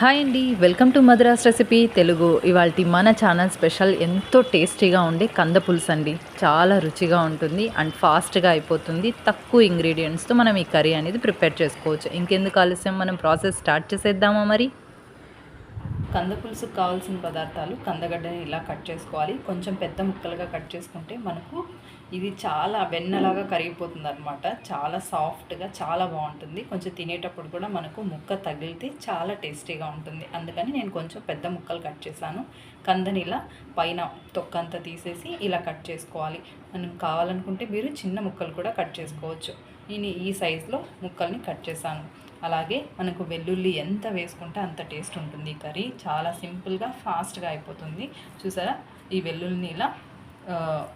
Hi అండి welcome to Madras recipe Telugu. ఇవాళ మన ఛానల్ స్పెషల్ ఎంతో టేస్టీగా ఉండే కంద పులుసు అండి. చాలా రుచిగా ఉంటుంది అండ్ ఫాస్ట్గా అయిపోతుంది. తక్కువ ఇంగ్రీడియంట్స్తో మనం ఈ కర్రీ అనేది ప్రిపేర్ చేసుకోవచ్చు. ఇంకెందుకు ఆలస్యం? మనం ప్రాసెస్ స్టార్ట్ చేసేద్దామా మరి? కంద పులుసుకు కావాల్సిన పదార్థాలు కందగడ్డని ఇలా కట్ చేసుకోవాలి. కొంచెం పెద్ద ముక్కలుగా కట్ చేసుకుంటే మనకు ఇది చాలా వెన్నలాగా కరిగిపోతుంది అనమాట చాలా సాఫ్ట్గా చాలా బాగుంటుంది. కొంచెం తినేటప్పుడు కూడా మనకు ముక్క తగిలితే చాలా టేస్టీగా ఉంటుంది. అందుకని నేను కొంచెం పెద్ద ముక్కలు కట్ చేశాను. కందని ఇలా పైన తొక్కంతా తీసేసి ఇలా కట్ చేసుకోవాలి. మనం కావాలనుకుంటే మీరు చిన్న ముక్కలు కూడా కట్ చేసుకోవచ్చు. నేను ఈ సైజులో ముక్కల్ని కట్ చేశాను. అలాగే మనకు వెల్లుల్లి ఎంత వేసుకుంటే అంత టేస్ట్ ఉంటుంది ఈ కర్రీ. చాలా సింపుల్గా ఫాస్ట్గా అయిపోతుంది. చూసారా? ఈ వెల్లుల్లిని ఇలా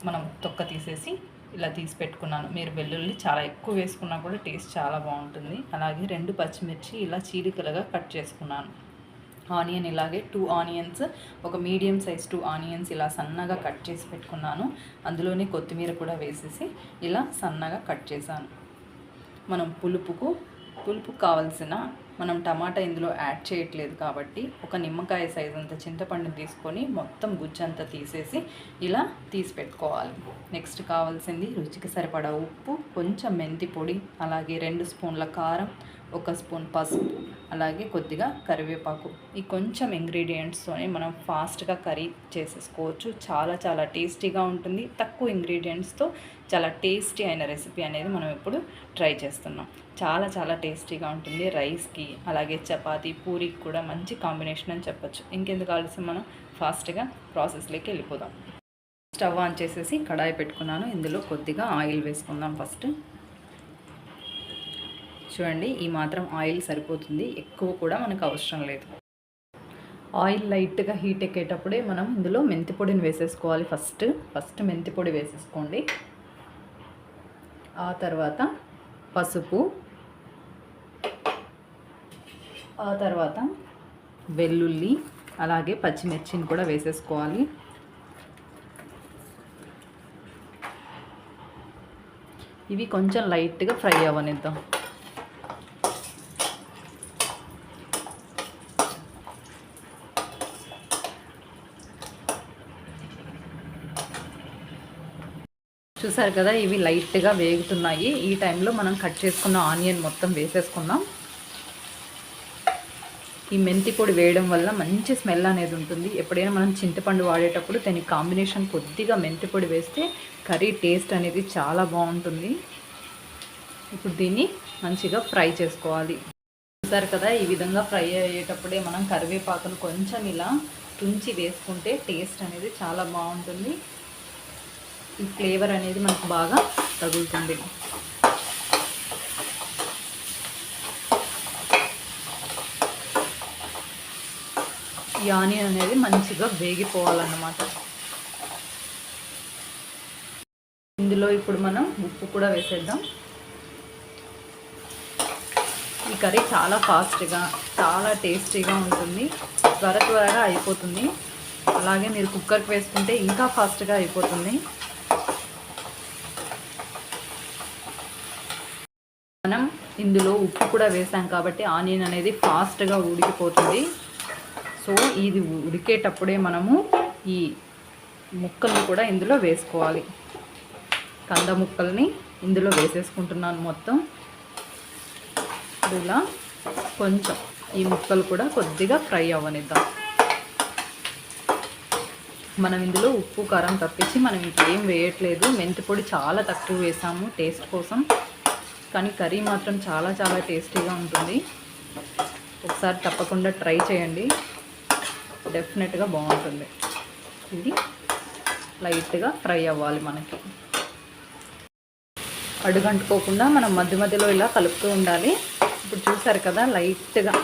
మనం తొక్క తీసేసి ఇలా తీసి పెట్టుకున్నాను. మీరు వెల్లుల్లి చాలా ఎక్కువ వేసుకున్నా కూడా టేస్ట్ చాలా బాగుంటుంది. అలాగే రెండు పచ్చిమిర్చి ఇలా చీలికలుగా కట్ చేసుకున్నాను. ఆనియన్ ఇలాగే టూ ఆనియన్స్ ఒక మీడియం సైజ్ టూ ఆనియన్స్ ఇలా సన్నగా కట్ చేసి పెట్టుకున్నాను. అందులోనే కొత్తిమీర కూడా వేసేసి ఇలా సన్నగా కట్ చేశాను. మనం పులుపుకు పులుపుకు కావాల్సిన మనం టమాటా ఇందులో యాడ్ చేయట్లేదు కాబట్టి ఒక నిమ్మకాయ సైజ్ అంత చింతపండు తీసుకొని మొత్తం గుజ్జంతా తీసేసి ఇలా తీసి పెట్టుకోవాలి. నెక్స్ట్ కావాల్సింది రుచికి సరిపడా ఉప్పు కొంచెం మెంతి పొడి అలాగే రెండు స్పూన్ల కారం ఒక స్పూన్ పసుపు అలాగే కొద్దిగా కరివేపాకు. ఈ కొంచెం ఇంగ్రీడియంట్స్తోనే మనం ఫాస్ట్గా కర్రీ చేసేసుకోవచ్చు. చాలా చాలా టేస్టీగా ఉంటుంది. తక్కువ ఇంగ్రీడియంట్స్తో చాలా టేస్టీ అయిన రెసిపీ అనేది మనం ఇప్పుడు ట్రై చేస్తున్నాం. చాలా చాలా టేస్టీగా ఉంటుంది రైస్కి అలాగే చపాతి పూరికి కూడా మంచి కాంబినేషన్ అని చెప్పొచ్చు. ఇంకెందుకు ఆలస్యం? మనం ఫాస్ట్గా ప్రాసెస్లోకి వెళ్ళిపోదాం. స్టవ్ ఆన్ చేసేసి కడాయి పెట్టుకున్నాను. ఇందులో కొద్దిగా ఆయిల్ వేసుకుందాం ఫస్ట్. చూడండి ఈ మాత్రం ఆయిల్ సరిపోతుంది. ఎక్కువ కూడా మనకు అవసరం లేదు. ఆయిల్ లైట్గా హీట్ ఎక్కేటప్పుడే మనం ఇందులో మెంతి పొడిని వేసేసుకోవాలి ఫస్ట్. ఫస్ట్ మెంతి పొడి వేసేసుకోండి. ఆ తర్వాత పసుపు. ఆ తర్వాత వెల్లుల్లి అలాగే పచ్చిమిర్చిని కూడా వేసేసుకోవాలి. ఇవి కొంచెం లైట్గా ఫ్రై అవ్వనిద్దాం. చూసారు కదా ఇవి లైట్గా వేగుతున్నాయి. ఈ టైంలో మనం కట్ చేసుకున్న ఆనియన్ మొత్తం వేసేసుకుందాం. ఈ మెంతి పొడి వేయడం వల్ల మంచి స్మెల్ అనేది ఉంటుంది. ఎప్పుడైనా మనం చింతపండు వాడేటప్పుడు దాని కాంబినేషన్ కొద్దిగా మెంతి పొడి వేస్తే కర్రీ టేస్ట్ అనేది చాలా బాగుంటుంది. ఇప్పుడు దీన్ని మంచిగా ఫ్రై చేసుకోవాలి. చూసారు కదా ఈ విధంగా ఫ్రై అయ్యేటప్పుడే మనం కరివేపాకును కొంచెం ఇలా తుంచి వేసుకుంటే టేస్ట్ అనేది చాలా బాగుంటుంది. ఈ ఫ్లేవర్ అనేది మనకు బాగా తగులుతుంది. ఈ ఆనియన్ అనేది మంచిగా వేగిపోవాలన్నమాట. ఇందులో ఇప్పుడు మనం ఉప్పు కూడా వేసేద్దాం. ఈ కర్రీ చాలా ఫాస్ట్గా చాలా టేస్టీగా ఉంటుంది. త్వర త్వరగా అయిపోతుంది. అలాగే మీరు కుక్కర్కి వేసుకుంటే ఇంకా ఫాస్ట్గా అయిపోతుంది మనం ఇందులో ఉప్పు కూడా వేసాం కాబట్టి ఆనియన్ అనేది ఫాస్ట్గా ఉడికిపోతుంది. సో ఇది ఉడికేటప్పుడే మనము ఈ ముక్కల్ని కూడా ఇందులో వేసుకోవాలి. కంద ముక్కల్ని ఇందులో వేసేసుకుంటున్నాను మొత్తం. ఇలా కొంచెం ఈ ముక్కలు కూడా కొద్దిగా ఫ్రై అవ్వనిద్దాం. మనం ఇందులో ఉప్పు కారం తప్పించి మనం ఇంకేం వేయట్లేదు. మెంతి పొడి చాలా తక్కువ వేసాము టేస్ట్ కోసం. కానీ కర్రీ మాత్రం చాలా చాలా టేస్టీగా ఉంటుంది. ఒకసారి తప్పకుండా ట్రై చేయండి. డెఫినెట్గా బాగుంటుంది. ఇది లైట్గా ఫ్రై అవ్వాలి మనకి. అడుగంటుకోకుండా మనం మధ్య మధ్యలో ఇలా కలుపుతూ ఉండాలి. ఇప్పుడు చూసారు కదా లైట్గా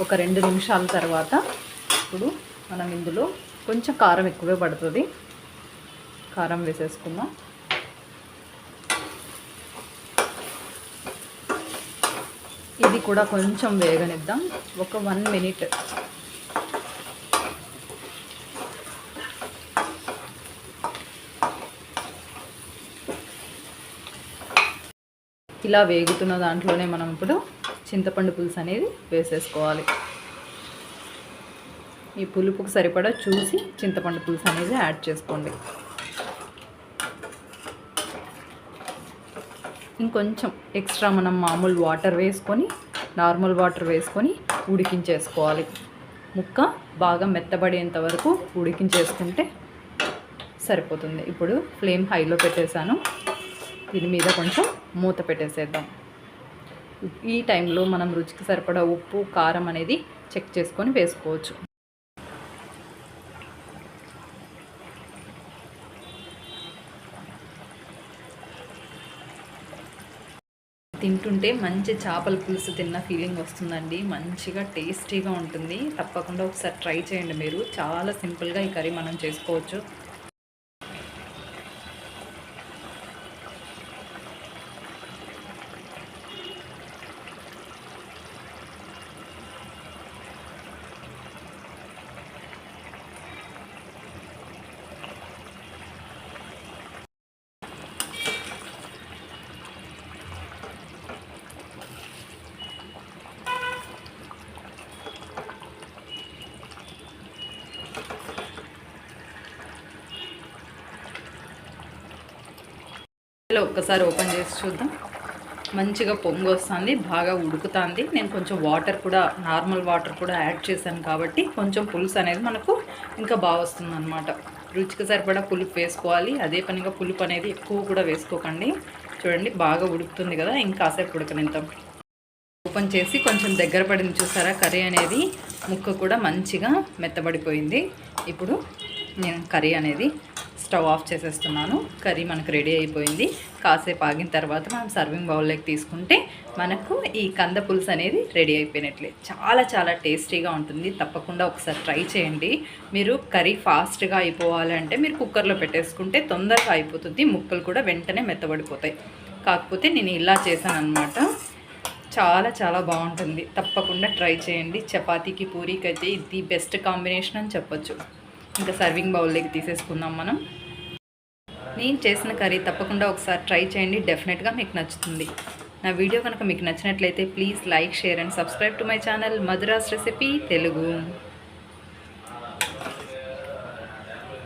ఒక రెండు నిమిషాల తర్వాత ఇప్పుడు మనం ఇందులో కొంచెం కారం ఎక్కువే పడుతుంది. కారం వేసేసుకుందాం. ఇది కూడా కొంచెం వేగనిద్దాం. ఒక వన్ మినిట్. ఇలా వేగుతున్న దాంట్లోనే మనం ఇప్పుడు చింతపండు పులుసు అనేది వేసేసుకోవాలి. ఈ పులుపుకు సరిపడా చూసి చింతపండు పులుసు అనేది యాడ్ చేసుకోండి. ఇంకొంచెం ఎక్స్ట్రా మనం మామూలు వాటర్ వేసుకొని నార్మల్ వాటర్ వేసుకొని ఉడికించేసుకోవాలి. ముక్క బాగా మెత్తబడేంత వరకు ఉడికించేసుకుంటే సరిపోతుంది. ఇప్పుడు ఫ్లేమ్ హైలో పెట్టేశాను. దీని మీద కొంచెం మూత పెట్టేసేద్దాం. ఈ టైంలో మనం రుచికి సరిపడా ఉప్పు కారం అనేది చెక్ చేసుకొని వేసుకోవచ్చు. తింటుంటే మంచి చేపల పులుసు తిన్న ఫీలింగ్ వస్తుందండి. మంచిగా టేస్టీగా ఉంటుంది. తప్పకుండా ఒకసారి ట్రై చేయండి మీరు. చాలా సింపుల్గా ఈ కర్రీ మనం చేసుకోవచ్చు. హలో ఒక్కసారి ఓపెన్ చేసి చూద్దాం. మంచిగా పొంగు వస్తుంది బాగా ఉడుకుతుంది. నేను కొంచెం వాటర్ కూడా నార్మల్ వాటర్ కూడా యాడ్ చేశాను కాబట్టి కొంచెం పులుసు అనేది మనకు ఇంకా బాగా వస్తుంది అనమాట రుచికి సరిపడా పులుపు వేసుకోవాలి. అదే పనిగా పులుపు అనేది ఎక్కువ కూడా వేసుకోకండి. చూడండి బాగా ఉడుకుతుంది కదా ఇంకాసేపు ఉడకనిద్దాం. ఓపెన్ చేసి కొంచెం దగ్గర పడింది చూసారా? కర్రీ అనేది ముక్క కూడా మంచిగా మెత్తబడిపోయింది. ఇప్పుడు నేను కర్రీ అనేది స్టవ్ ఆఫ్ చేసేస్తున్నాను. కర్రీ మనకు రెడీ అయిపోయింది. కాసేపు ఆగిన తర్వాత మనం సర్వింగ్ బౌల్లోకి తీసుకుంటే మనకు ఈ కంద పులుసు అనేది రెడీ అయిపోయినట్లే. చాలా చాలా టేస్టీగా ఉంటుంది. తప్పకుండా ఒకసారి ట్రై చేయండి. మీరు కర్రీ ఫాస్ట్గా అయిపోవాలంటే మీరు కుక్కర్లో పెట్టేసుకుంటే తొందరగా అయిపోతుంది. ముక్కలు కూడా వెంటనే మెత్తబడిపోతాయి. కాకపోతే నేను ఇలా చేశాను అనమాట చాలా చాలా బాగుంటుంది. తప్పకుండా ట్రై చేయండి. చపాతీకి పూరీకి అయితే ఇది బెస్ట్ కాంబినేషన్ అని చెప్పొచ్చు. ఇంకా సర్వింగ్ బౌల్లోకి తీసేసుకుందాం మనం. నేను చేసిన కర్రీ తప్పకుండా ఒకసారి ట్రై చేయండి డెఫినెట్గా మీకు నచ్చుతుంది. నా వీడియో కనుక మీకు నచ్చినట్లయితే please like share and subscribe to my channel Madhuras recipe Telugu.